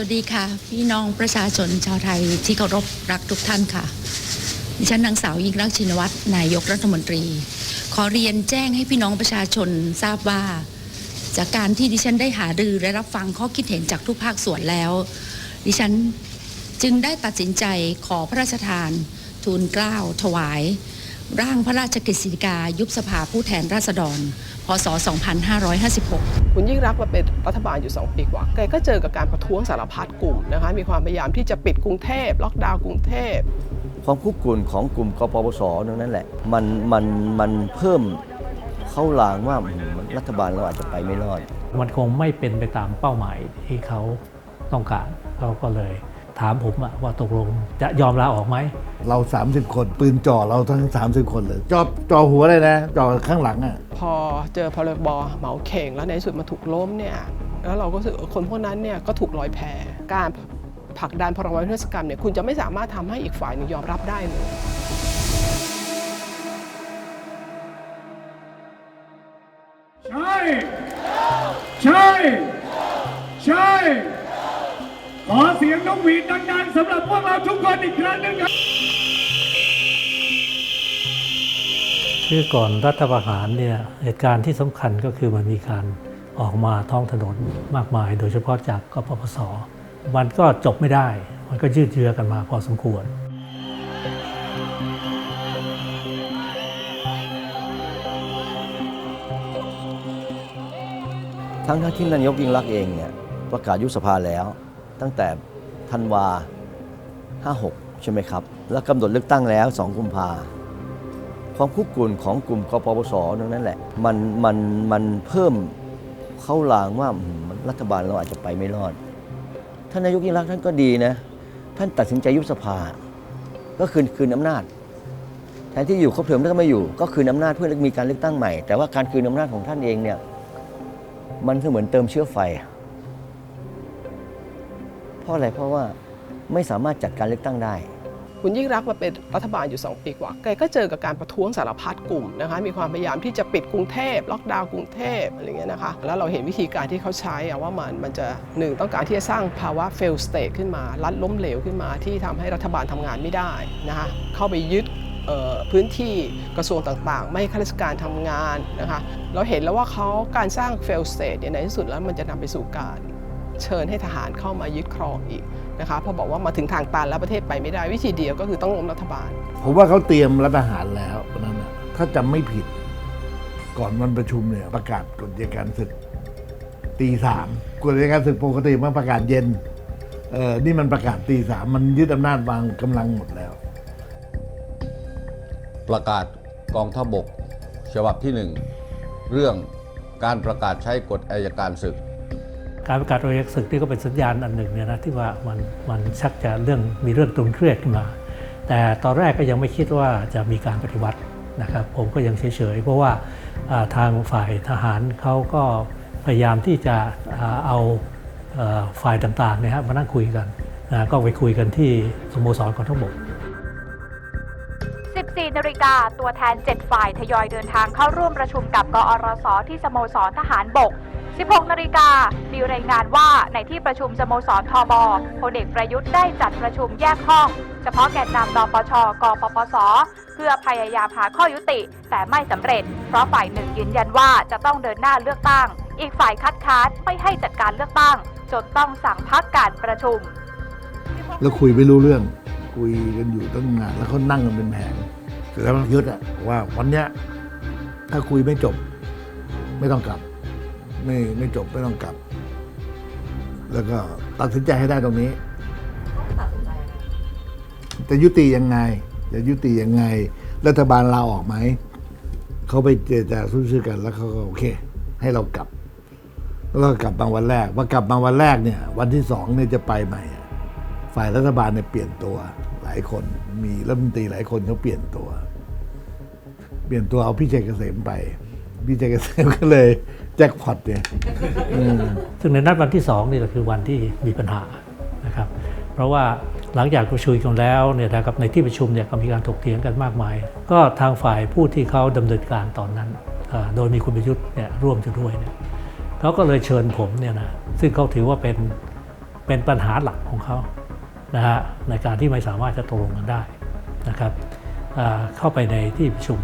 วัสดีค่ะ พี่น้องประชาชนชาวไทยที่เคารพรักทุกท่านค่ะ ดิฉันนางสาวยิ่งรักชินวัตรนายกรัฐมนตรี ขอเรียนแจ้งให้พี่น้องประชาชนทราบว่า จากการที่ดิฉันได้หารือและรับฟังข้อคิดเห็นจากทุกภาคส่วนแล้ว ดิฉันจึงได้ตัดสินใจขอพระราชทาน ทูลเกล้าถวาย ร่างพระราชกฤษฎีกายุบสภาผู้แทนราษฎร พศ 2556 คุณยิ่งรักษณ์มาเป็นรัฐบาลอยู่ 2 ปีกว่า แกก็เจอกับการประท้วงสารพัดกลุ่มนะคะ มีความพยายามที่จะปิดกรุงเทพ ล็อกดาวน์กรุงเทพ ความคุกกุ่นของกลุ่มกปปสนั่นแหละ มันมันมันเพิ่มเข้าลางว่าอืมรัฐบาลเราอาจจะไปไม่รอด มันคงไม่เป็นไปตามเป้าหมายที่เขาต้องการเขาก็เลย ถามผมอะว่าตกลงจะยอมลาออกไหม เรา 30 คน ปืนจ่อเราทั้ง 30 คนเลยจ่อจ่อหัวเลยนะจ่อข้างหลังอะพอเจอพรบเหมาเข่งแล้วในที่สุดมาถูกล้มเนี่ยแล้วเราก็รู้สึกว่าคนพวกนั้นเนี่ยก็ถูกลอยแพการผลักดันพรบนิรศกรรมเนี่ยคุณจะไม่สามารถทำให้อีกฝ่ายหนึงยอมรับได้เลย ขอเสียงนกหวีดดังๆสำหรับพวกเราทุกคนอีกครั้งหนึงครับคือก่อนรัฐประหารเนี่ยเหตุการณ์ที่สำคัญก็คือมันมีการออกมาท้องถนนมากมาย โดยเฉพาะจากกปปส มันก็จบไม่ได้ มันก็ยืดเยื้อกันมาพอสมควรทั้งทั้งที่นายกยิ่งรักษณ์เองเนี่ยประกาศยุบสภาแล้ว ตั้งแต่ธันวา 56 ใช่ไหมครับ แล้วกำหนดเลือกตั้งแล้ว 2 กุมภาความคุกกุ่นของกลุ่มกปปสนั่นแหละ มันมันมันเพิ่มเข้าลางว่ารัฐบาลเราอาจจะไปไม่รอด ท่านนายกยิ่งรักษณ์ท่านก็ดีนะ ท่านตัดสินใจยุบสภา ก็คืนคืนอำนาจแทนที่อยู่ครบเทอมแล้วก็ไม่อยู่ ก็คืนอำนาจเพื่อมีการเลือกตั้งใหม่ แต่ว่าการคืนอำนาจของท่านเองเนี่ย มันก็เหมือนเติมเชื้อไฟ ราะอะไรเพราะว่าไม่สามารถจัดการเลือกตั้งได้ คุณยิ่งรักมาเป็นรัฐบาลอยู่ 2 ปีกว่า แกก็เจอกับการประท้วงสารพัดกลุ่มนะคะ มีความพยายามที่จะปิดกรุงเทพล็อกดาวน์กรุงเทพอะไรเงี้ยนะคะ แล้วเราเห็นวิธีการที่เขาใช้ว่ามันมันจะหนึ่งต้องการที่จะสร้างภาวะ fail state ขึ้นมา รัฐล้มเหลวขึ้นมาที่ทำให้รัฐบาลทำงานไม่ได้นะคะ เข้าไปยึดพื้นที่กระทรวงต่างๆ ไม่ให้ข้าราชการทำงานนะคะ เราเห็นแล้วว่าเขาการสร้าง fail state เนี่ยในที่สุดแล้วมันจะนำไปสู่การ เชิญให้ทหารเข้ามายึดครองอีกนะคะเพอบอกว่ามาถึงทางตันแล้วประเทศไปไม่ได้วิธีเดียวก็คือต้องล้มรัฐบาล ผมว่าเขาเตรียมรัฐประหารแล้วตอนนั้นนะถ้าจำไม่ผิด ก่อนวันประชุมเนี่ยประกาศกฎอัยการศึกตีสามกฎอัยการศึกปกติมันประกาศเย็นเออนี่มันประกาศตีสามมันยึดอำนาจวางกำลังหมดแล้ว ประกาศกองทัพบก ฉบับที่หนึ่งเรื่องการประกาศใช้กฎอายการศึก การประกาศโดยศึกนี่ก็เป็นสัญญาณอันหนึ่งเนี่ยนะที่ว่ามันมันชักจะเรื่องมีเรื่องตึงเครียดขึ้นมา แต่ตอนแรกก็ยังไม่คิดว่าจะมีการปฏิวัตินะครับ ผมก็ยังเฉยๆเพราะว่าทางฝ่ายทหารเขาก็พยายามที่จะเอาฝ่ายต่างๆนี่ยฮะมานั่งคุยกันนะก็ไปคุยกันที่สโมสรกองทัพบก14นาฬิกาตัวแทน 7 ฝ่ายทยอยเดินทางเข้าร่วมประชุมกับกอรสที่สโมสรทหารบก 16 นาฬิกา มีรายงานว่าในที่ประชุมสโมสรทบพลเอกประยุทธ์ได้จัดประชุมแยกห้อง เฉพาะแกนนำนปช กปปส เพื่อพยายามหาข้อยุติ แต่ไม่สำเร็จ เพราะฝ่ายหนึ่งยืนยันว่าจะต้องเดินหน้าเลือกตั้ง อีกฝ่ายคัดค้านไม่ให้จัดการเลือกตั้ง จนต้องสั่งพักการประชุม แล้วคุยไม่รู้เรื่อง คุยกันอยู่ตั้งนานแล้วเขานั่งกันเป็นแผงเสร็จแล้วยึดอะว่าวันเนี้ยถ้าคุยไม่จบ ไม่ต้องกลับ ไม่ไม่จบไม่ต้องกลับ แล้วก็ตัดสินใจให้ได้ตรงนี้จะยุติยังไง จะยุติยังไง รัฐบาลลาออกไหม เขาไปเจรจาสู้ซื่อกันแล้วเขาก็โอเค ให้เรากลับ แล้วก็กลับมาวันแรกพอกลับมาวันแรกเนี่ย วันที่สองเนี่ยจะไปใหม่อะฝ่ายรัฐบาลเนี่ยเปลี่ยนตัวหลายคน มีรัฐมนตรีหลายคนเขาเปลี่ยนตัว เปลี่ยนตัวเอาพี่ชัยเกษมไป พี่ชัยเกษมก็เลย แจ็คพอตเนี่ยซึ่งในนัดวันที่2นี่แหละคือวันที่มีปัญหานะครับ เพราะว่าหลังจากประชุมกันแล้วเนี่ยนะครับในที่ประชุมเนี่ยก็มีการถกเถียงกันมากมาย ก็ทางฝ่ายผู้ที่เขาดำเนินการตอนนั้น โดยมีคุณประยุทธ์เนี่ยร่วมอยู่ด้วยเนี่ยเขาก็เลยเชิญผมเนี่ยนะซึ่งเขาถือว่าเป็นเป็นปัญหาหลักของเขานะฮะในการที่ไม่สามารถจะตกลงกันได้นะครับเข้าไปในที่ประชุม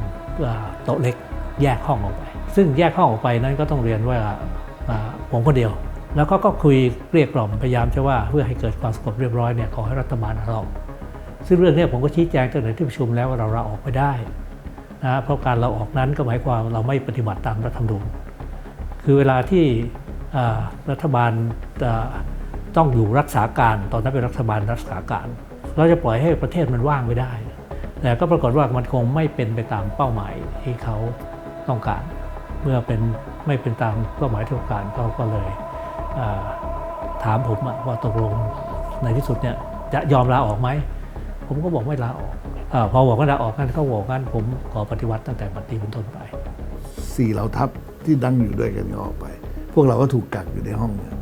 โต๊ะเล็กแยกห้องออกไป ซึ่งแยกห้องออกไปนั้นก็ต้องเรียนว่าผมคนเดียว แล้วก็ก็คุยเกลี้ยกล่อมพยายามจะว่าเพื่อให้เกิดความสงบเรียบร้อยเนี่ยขอให้รัฐบาลเราซึ่งเรื่องนี้ผมก็ชี้แจงตั้งแต่ที่ประชุมแล้วว่าเราลาออกไม่ได้นะเพราะการเราออกนั้นก็หมายความเราไม่ปฏิบัติตามรัฐธรรมนูญคือเวลาที่รัฐบาลต้องอยู่รักษาการตอนนั้นเป็นรัฐบาลรักษาการ เราจะปล่อยให้ประเทศมันว่างไม่ได้แต่ก็ปรากฏว่ามันคงไม่เป็นไปตามเป้าหมายที่เขาต้องการ เมื่อเป็นไม่เป็นตามเป้าหมายที่ต้องการเขาก็เลยถามผมว่าตกลงในที่สุดเนี่ยจะยอมลาออกไหม ผมก็บอกไม่ลาออกอพอบอกว่าลาออกกันเขาบอกกันผมขอปฏิวัติตั้งแต่บัดนี้เป็นต้นไปสี่เหล่าทัพที่ดังอยู่ด้วยกันก็ออกไป พวกเราก็ถูกกักอยู่ในห้องเนี่ย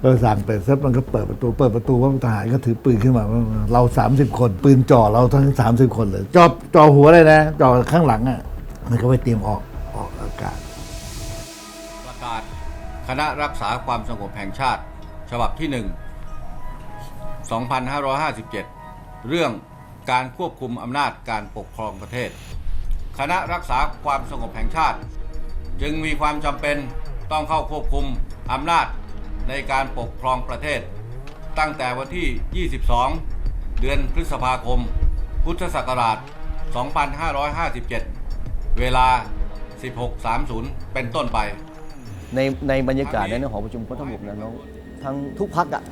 เราสั่งไปเสร็จมันก็เปิดประตู เปิดประตูว่าทหารก็ถือปืนขึ้นมา เรา 30 คน ปืนจ่อเราทั้ง 30 คนเลยจ่อจ่อหัวเลยนะจ่อข้างหลังอะมันก็ไปเตรียมออก กาศคณะรักษาความสงบแห่งชาติ ฉบับที่ 1 2557 เรื่องการควบคุมอำนาจการปกครองประเทศ คณะรักษาความสงบแห่งชาติ จึงมีความจำเป็นต้องเข้าควบคุมอำนาจในการปกครองประเทศ ตั้งแต่วันที่ 22 เดือนพฤษภาคม พุทธศักราช 2557 เวลา 16.30 เป็นต้นไป ในในบรรยากาศในหอประชุมกองทัพบกนะน้องทั้งทุกพักอะ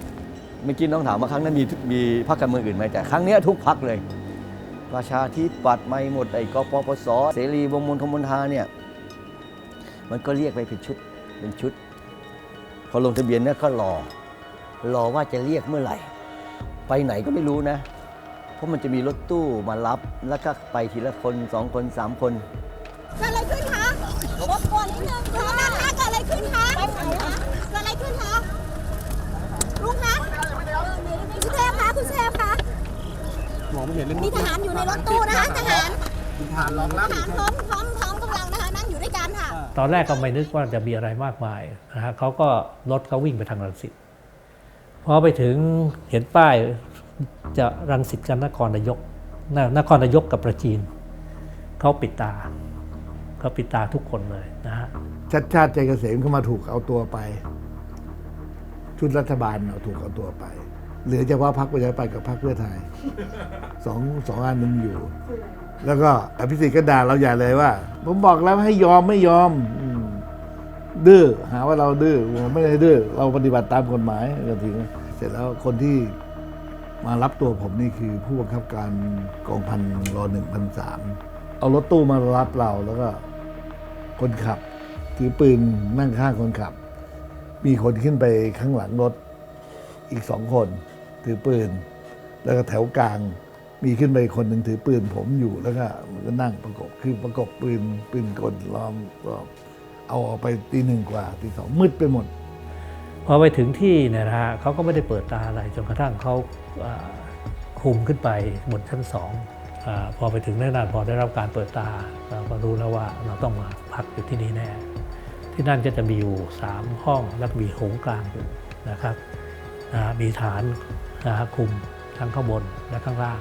เมื่อกี้น้องถามว่าครั้งนั้นมีมีพรรคการเมืองอื่นไหมแต่ครั้งเนี้ยทุกพักเลย ประชาธิปัตย์ไม่หมดไอ้กปปสเสรีวงมนทมนทาเนี่ยมันก็เรียกไปเป็นชุดเป็นชุด พอลงทะเบียนเนี่ยก็รอ รอว่าจะเรียกเมื่อไหร่ ไปไหนก็ไม่รู้นะ เพราะมันจะมีรถตู้มารับแล้วก็ไปทีละคนสองคนสามคน เกิดอะไรขึ้นคะรบกวนนิดนึงค่ะ องไม่เห็นเลยมีทหารอยู่ในรถตู้นะคะทหารทหารรองรับทหารพร้อมพร้อมพร้อมกำลังนะคะนั่งอยู่ด้วยกันค่ะตอนแรกก็ไม่นึกว่าจะมีอะไรมากมายนะฮะเขาก็รถเขาวิ่งไปทางรังสิตพอไปถึงเห็นป้ายจะรังสิตกับนครนายกนนครนายกกับประจีนเขาปิดตาเขาปิดตาทุกคนเลยนะฮะชัดชาติใจเกษมเขามาถูกเอาตัวไป ชุดรัฐบาลเอาถูกเอาตัวไป เหลือเฉพาะพรรคประชาธิปัตย์กับพรรคเพื่อไทยสองสองอันมันอยู่ แล้วก็อภิสิทธิ์ก็ด่าเราใหญ่เลยว่า ผมบอกแล้วให้ยอมไม่ยอมอืมดื้อหาว่าเราดื้อผมไม่ได้ดื้อเราปฏิบัติตามกฎหมายก็ถึงเสร็จแล้วคนที่มารับตัวผมนี่คือผู้บังคับการกองพันรอหนึ่งพันสามเอารถตู้มารับเราแล้วก็ คนขับ ถือปืนนั่งข้างคนขับ มีคนขึ้นไปข้างหลังรถอีกสองคน ถือปืน แล้วก็แถวกลางมีขึ้นไปคนหนึ่งถือปืนผมอยู่แล้วก็มันก็นั่งประกบคือประกบปืนปืนกลล้อมรอบเอาออกไปตีหนึ่งกว่าตีสองมืดไปหมด พอไปถึงที่เนี่ยนะฮะเขาก็ไม่ได้เปิดตาอะไรจนกระทั่งเขาคุมขึ้นไปบนชั้นสองอพอไปถึงแน่นอนพอได้รับการเปิดตาเราก็รู้แล้วว่าเราต้องมาพักอยู่ที่นี่แน่ ที่นั่นก็จะมีอยู่ 3 ห้องและมีโถงกลางอยู่นะครับมีฐาน คุมทั้งข้างบนและข้างล่าง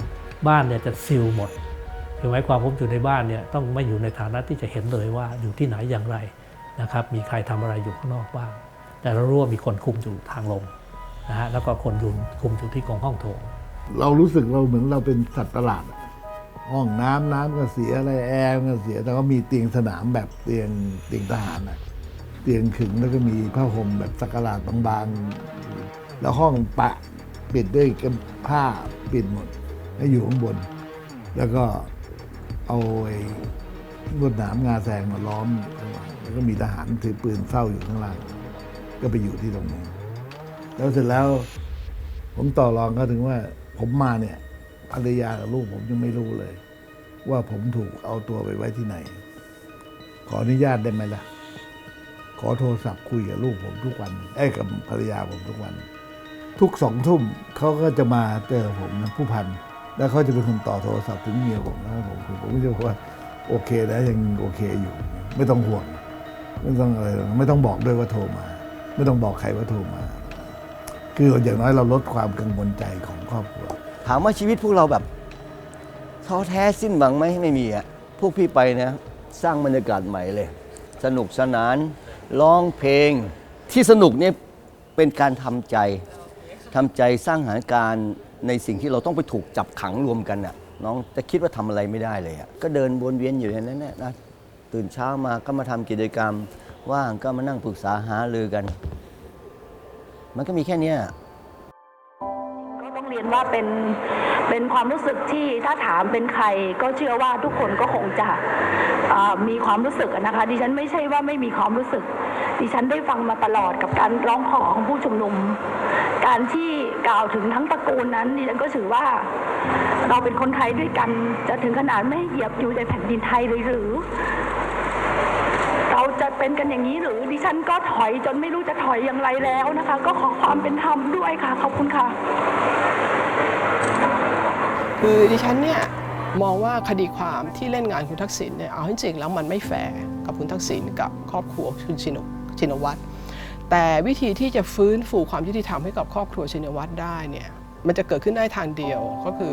บ้านเนี่ยจะซิลหมดคือหมายความผมอยู่ในบ้านเนี่ยต้องไม่อยู่ในฐานะที่จะเห็นเลยว่าอยู่ที่ไหนอย่างไรนะครับมีใครทำอะไรอยู่ข้างนอกบ้าง แต่เรารู้ว่ามีคนคุมอยู่ทางลงนะฮะแล้วก็คนอยุนคุมอยู่ที่กองห้องโถง เรารู้สึกเราเหมือนเราเป็นสัตว์ประหลาดห้องน้ำน้ำก็เสียอะไรแอร์ก็เสียแต่ก็มีเตียงสนามแบบเตียงเตียงทหารอะเตียงขึงแล้วก็มีผ้าห่มแบบสักการะบางๆ แล้วห้องปะ ปิดด้วยกันผ้าปิดหมด ให้อยู่ข้างบน แล้วก็เอาไอ้ลวดหนามงาแซงมาล้อมแล้วก็มีทหารถือปืนเฝ้าอยู่ข้างล่าง ก็ไปอยู่ที่ตรงนี้ แล้วเสร็จแล้ว ผมต่อรองเขาถึงว่า ผมมาเนี่ยภรรยากับลูกผมยังไม่รู้เลย ว่าผมถูกเอาตัวไปไว้ที่ไหน ขออนุญาตได้ไหมล่ะ ขอโทรศัพท์คุยกับลูกผมทุกวันไอ้กับภรรยาผมทุกวัน ทุกสองทุ่มเขาก็จะมาเจอผมนะผู้พัน แล้วเขาจะเป็นคนต่อโทรศัพท์ถึงเมียผมนะผมผมผมก็จะบอกว่าโอเคนะยังโอเคอยู่ ไม่ต้องห่วง ไม่ต้องอะไรไม่ต้องบอกด้วยว่าโทรมา ไม่ต้องบอกใครว่าโทรมาค่คืออย่างน้อยเราลดความกังวลใจของครอบครัว ถามว่าชีวิตพวกเราแบบท้อแท้สิ้นหวังไหมไม่มีอะพวกพี่ไปนะสร้างบรรยากาศใหม่เลย สนุกสนานร้องเพลง ที่สนุกเนี่ยเป็นการทำใจ ทำใจสร้างสถานการณ์ในสิ่งที่เราต้องไปถูกจับขังรวมกันน่ะน้องจะคิดว่าทำอะไรไม่ได้เลยอะก็เดินวนเวียนอยู่อย่างนั้นแหละนะตื่นเช้ามาก็มาทำกิจกรรม ว่างก็มานั่งปรึกษาหารือกัน มันก็มีแค่เนี้ย ยนว่าเป็นเป็นความรู้สึกที่ถ้าถามเป็นใครก็เชื่อว่าทุกคนก็คงจะมีความรู้สึกนะคะ ดิฉันไม่ใช่ว่าไม่มีความรู้สึก ดิฉันได้ฟังมาตลอดกับการร้องขอของผู้ชุมนุม การที่กล่าวถึงทั้งตระกูลนั้นดิฉันก็ถือว่าเราเป็นคนไทยด้วยกันจะถึงขนาดไม่เหยียบอยู่ในแผ่นดินไทยเลยหรือ เราจะเป็นกันอย่างนี้หรือดิฉันก็ถอยจนไม่รู้จะถอยอย่างไรแล้วนะคะ ก็ขอความเป็นธรรมด้วยค่ะขอบคุณค่ะ คือดิฉันเนี่ยมองว่าคดีความที่เล่นงานคุณทักษิณเนี่ยเอาจริงๆแล้วมันไม่แฟร์กับคุณทักษิณกับครอบครัวคุณชินชินวัตรแต่วิธีที่จะฟื้นฟูความยุติธรรมให้กับครอบครัวชินวัตรได้เนี่ยมันจะเกิดขึ้นได้ทางเดียวก็คือ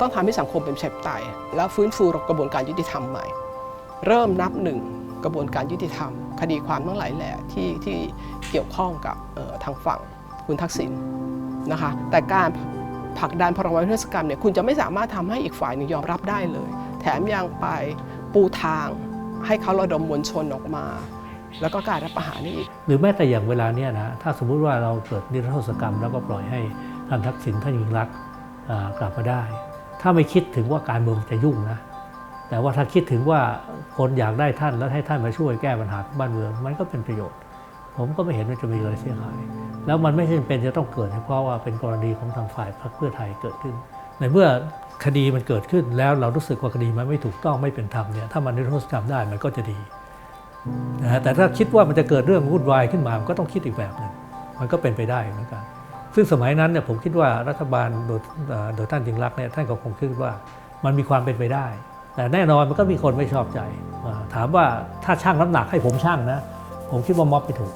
ต้องทำให้สังคมเป็นประชาธิปไตยแล้วฟื้นฟูกระบวนการยุติธรรมใหม่ เริ่มนับหนึ่ง กระบวนการยุติธรรม คดีความทั้งหลายแหละที่ที่เกี่ยวข้องกับออทางฝั่งคุณทักษิณนะคะแต่การผลักดันพรบนิรโทษกรรมเนี่ยคุณจะไม่สามารถทำให้อีกฝ่ายหนึ่งยอมรับได้เลย แถมยังไปปูทางให้เขาระดมมวลชนออกมา แล้วก็การรับประหารนี่อีกหรือแม้แต่อย่างเวลาเนี้ยนะถ้าสมมุติว่าเราเกิดนิรโทษกรรม แล้วก็ปล่อยให้ท่านทักษิณท่านยิ่งรักกลับมาได้ ถ้าไม่คิดถึงว่าการเมืองจะยุ่งนะ แต่ว่าถ้าคิดถึงว่าคนอยากได้ท่านแล้วให้ท่านมาช่วยแก้ปัญหาบ้านเมือง มันก็เป็นประโยชน์ ผมก็ไม่เห็นว่าจะมีอะไรเสียหาย แล้วมันไม่จำเป็นจะต้องเกิดเฉพาะว่าเป็นกรณีของทางฝ่ายพรรคเพื่อไทยเกิดขึ้น ในเมื่อคดีมันเกิดขึ้นแล้วเรารู้สึกว่าคดีมันไม่ถูกต้องไม่เป็นธรรมเนี่ยถ้ามันนิรโทษกรรมได้มันก็จะดีนะแต่ถ้าคิดว่ามันจะเกิดเรื่องวุ่นวายขึ้นมามันก็ต้องคิดอีกแบบหนึ่งมันก็เป็นไปได้เหมือนกันซึ่งสมัยนั้นเนี่ยผมคิดว่ารัฐบาลโดยโดยท่านจิงรักเนี่ยท่านก็คงคิดว่ามันมีความเป็นไปได้ แต่แน่นอนมันก็มีคนไม่ชอบใจ ถามว่าถ้าช่างน้ำหนักให้ผมช่างนะ ผมคิดว่าม็อบไม่ถูก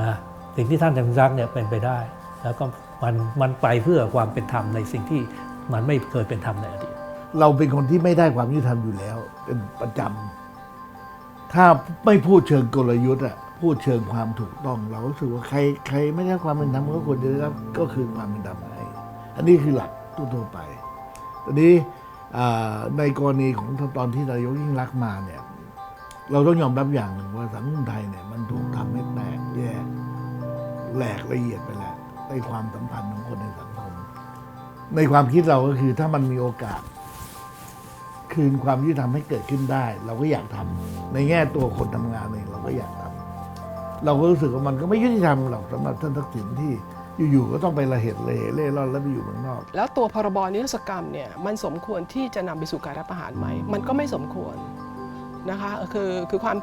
นะสิ่งที่ท่านจิงรักเนี่ยเป็นไปได้ แล้วก็มันมันไปเพื่อความเป็นธรรมในสิ่งที่มันไม่เคยเป็นธรรมในอดีตเราเป็นคนที่ไม่ได้ความยุติธรรมอยู่แล้ว เป็นประจำถ้าไม่พูดเชิงกลยุทธ์อะพูดเชิงความถูกต้อง เรารู้สึกว่าใครใครไม่ได้ความเป็นธรรมก็ควรจะได้รับก็คือความเป็นธรรมให้อันนี้คือหลักทั่วๆไปตอนนี้ ในกรณีของตอนที่นายกยิ่งรักษณ์มาเนี่ยเราต้องยอมรับอย่างหนึ่งว่าสังคมไทยเนี่ยมันถูกทำให้แตกแยกแหลกละเอียดไปแล้วในความสัมพันธ์ของคนในสังคม ในความคิดเราก็คือถ้ามันมีโอกาส คืนความยุติธรรมให้เกิดขึ้นได้ เราก็อยากทำในแง่ตัวคนทำงานเองเราก็อยากทำเราก็รู้สึกว่ามันก็ไม่ยุติธรรมหรอกสำหรับท่านทักษิณที่ อยู่ๆก็ต้องไประเหตุระเหเล่ร่อนแล้วไปอยู่เมืองนอก แล้วตัวพรบนิรโทษกรรมเนี่ยมันสมควรที่จะนำไปสู่การรับประหารไหมมันก็ไม่สมควรนะคะคือคือความ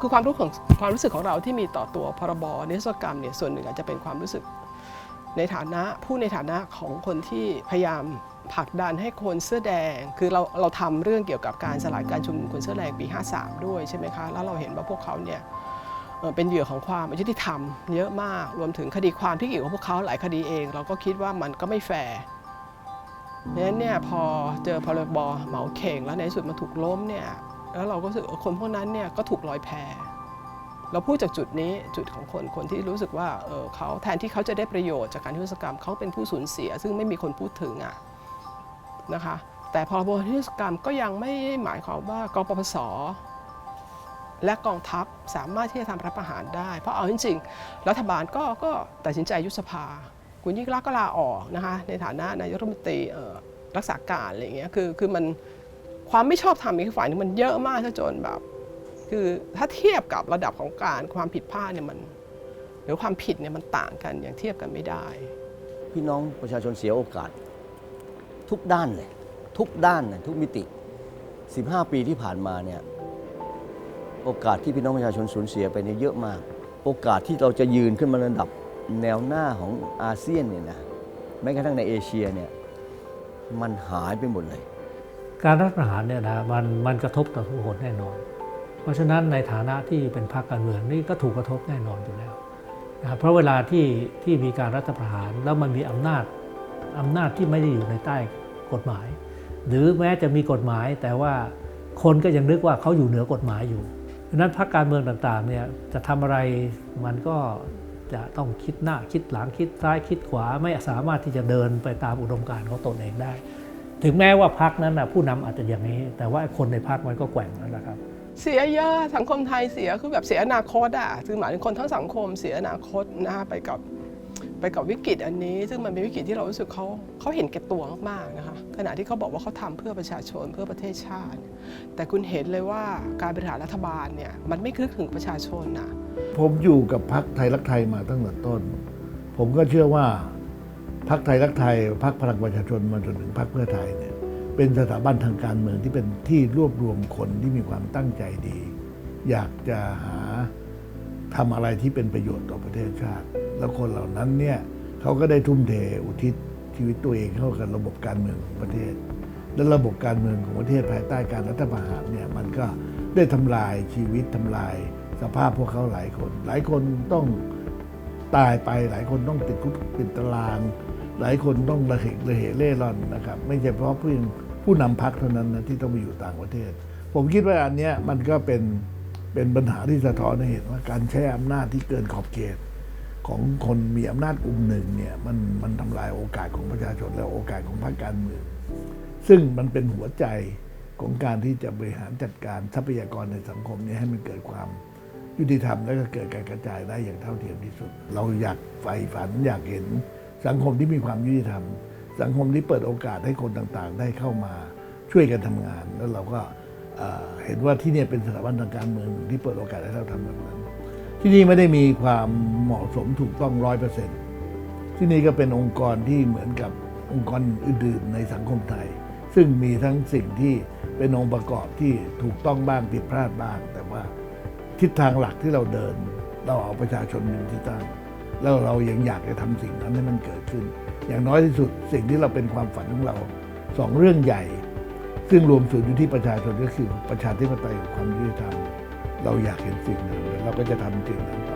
คือความรู้ของความรู้สึกของเราที่มีต่อตัวพรบนิรโทษกรรมเนี่ยส่วนหนึ่งอาจจะเป็นความรู้สึกในฐานะผู้ในฐานะของคนที่พยายามผลักดันให้คนเสื้อแดง คือเราเราทำเรื่องเกี่ยวกับการสลายการชุมนุมคนเสื้อแดงปี 53 ด้วยใช่ไหมคะ แล้วเราเห็นว่าพวกเขาเนี่ย เป็นเหยื่อของความอายุติธรรมเยอะมาก รวมถึงคดีความที่เกี่ยวกับพวกเขาหลายคดีเอง เราก็คิดว่ามันก็ไม่แฟร์เพราะฉะนั้นเนี่ยพอเจอพรบเหมาเข่งแล้วในที่สุดมันถูกล้มเนี่ยแล้วเราก็รู้สึกว่าคนพวกนั้นเนี่ยก็ถูกลอยแพเราพูดจากจุดนี้จุดของคนคนที่รู้สึกว่าเออเขาแทนที่เขาจะได้ประโยชน์จากการนิรโทษกรรมเขาเป็นผู้สูญเสีย ซึ่งไม่มีคนพูดถึงอะนะคะ แต่พรบนิรโทษกรรมก็ยังไม่หมายความว่ากปปส และกองทัพสามารถที่จะทำรัฐประหารได้ เพราะเอาจริงๆรัฐบาลก็ก็ตัดสินใจยุบสภา คุณยิ่งรักก็ลาออกนะคะในฐานะนายกรัฐมนตรีรักษาการอะไรอย่างเงี้ยคือคือมันความไม่ชอบธรรมอีกฝ่ายหนึงมันเยอะมากซะจนแบบ คือถ้าเทียบกับระดับของการความผิดพลาดเนี่ยมัน หรือความผิดเนี่ยมันต่างกันอย่างเทียบกันไม่ได้ พี่น้องประชาชนเสียโอกาส ทุกด้านเลยทุกด้านเลยทุกมิติ 15 ปีที่ผ่านมาเนี่ย โอกาสที่พี่น้องประชาชนสูญเสียไปเนี่ยเยอะมาก โอกาสที่เราจะยืนขึ้นมาระดับแนวหน้าของอาเซียนเนี่ยนะแม้กระทั่งในเอเชียเนี่ยมันหายไปหมดเลย การรัฐประหารเนี่ยนะมันมันกระทบต่อทุกคนแน่นอน เพราะฉะนั้นในฐานะที่เป็นพรรคการเมืองนี่ก็ถูกกระทบแน่นอนอยู่แล้วนะครับเพราะเวลาที่ที่มีการรัฐประหารแล้วมันมีอำนาจอำนาจที่ไม่ได้อยู่ในใต้กฎหมาย หรือแม้จะมีกฎหมายแต่ว่าคนก็ยังนึกว่าเขาอยู่เหนือกฎหมายอยู่ ดังนั้นพรรคการเมืองต่างๆเนี่ยจะทำอะไรมันก็จะต้องคิดหน้าคิดหลังคิดซ้ายคิดขวาไม่สามารถที่จะเดินไปตามอุดมการณ์ของตนเองได้ ถึงแม้ว่าพรรคนั้นนะผู้นำอาจจะอย่างนี้ แต่ว่าคนในพรรคมันก็แกว่งแล้วนะครับ เสียเยอะสังคมไทยเสียคือแบบเสียอนาคตอะคือหมายถึงคนทั้งสังคมเสียอนาคตนะคะไปกับ ไปกับวิกฤตอันนี้ ซึ่งมันเป็นวิกฤตที่เรารู้สึกเขาเขาเห็นแก่ตัวมากๆนะคะขณะที่เขาบอกว่าเขาทำเพื่อประชาชนเพื่อประเทศชาติ แต่คุณเห็นเลยว่าการบริหารรัฐบาลเนี่ยมันไม่คิดถึงประชาชนนะผมอยู่กับพักไทยรักไทยมาตั้งแต่ต้น ผมก็เชื่อว่าพักไทยรักไทยพักพลังประชาชนมาจนถึงพักเพื่อไทยเนี่ยเป็นสถาบันทางการเมืองที่เป็นที่รวบรวมคนที่มีความตั้งใจดี อยากจะหาทำอะไรที่เป็นประโยชน์ต่อประเทศชาติ แล้วคนเหล่านั้นเนี่ยเขาก็ได้ทุ่มเทอุทิศชีวิตตัวเองเข้ากับระบบการเมืองของประเทศ และระบบการเมืองของประเทศภายใต้การรัฐประหารเนี่ยมันก็ได้ทำลายชีวิตทำลายสภาพพวกเขาหลายคน หลายคนต้องตายไปหลายคนต้องติดคุกติดตาราง หลายคนต้องระเหกระเหเล่ร่อนนะครับ ไม่ใช่เพราะเพียงผู้นำพักเท่านั้นนะที่ต้องไปอยู่ต่างประเทศ ผมคิดว่าอันเนี้ยมันก็เป็นเป็นปัญหาที่สะท้อนให้เห็นว่าการใช้อำนาจที่เกินขอบเขต ของคนมีอำนาจกลุ่มหนึ่งเนี่ยมันมันทำลายโอกาสของประชาชนและโอกาสของพรรคการเมือง ซึ่งมันเป็นหัวใจของการที่จะบริหารจัดการทรัพยากรในสังคมนี้ให้มันเกิดความยุติธรรมและก็เกิดการกระจายได้อย่างเท่าเทียมที่สุด เราอยากใฝ่ฝันอยากเห็นสังคมที่มีความยุติธรรม สังคมที่เปิดโอกาสให้คนต่างๆ ได้เข้ามาช่วยกันทำงาน แล้วเราก็เห็นว่าที่เนี่ยเป็นสถาบันทางการเมืองหนึ่งที่เปิดโอกาสให้เราทำแบบนั้น ที่นี่ไม่ได้มีความเหมาะสมถูกต้องร้อยเปอร์เซ็นต์ที่นี่ก็เป็นองค์กรที่เหมือนกับองค์กรอื่นๆในสังคมไทย ซึ่งมีทั้งสิ่งที่เป็นองค์ประกอบที่ถูกต้องบ้างผิดพลาดบ้าง แต่ว่าทิศทางหลักที่เราเดิน เราเอาประชาชนเป็นที่ตั้ง แล้วเรายังอยากจะทำสิ่งนั้นให้มันเกิดขึ้น อย่างน้อยที่สุดสิ่งที่เราเป็นความฝันของเราสองเรื่องใหญ่ ซึ่งรวมศูนย์อยู่ที่ประชาชนก็คือประชาธิปไตยกับความยุติธรรมเราอยากเห็นสิ่งนั้น แล้วเราก็จะทำสิ่งนั้น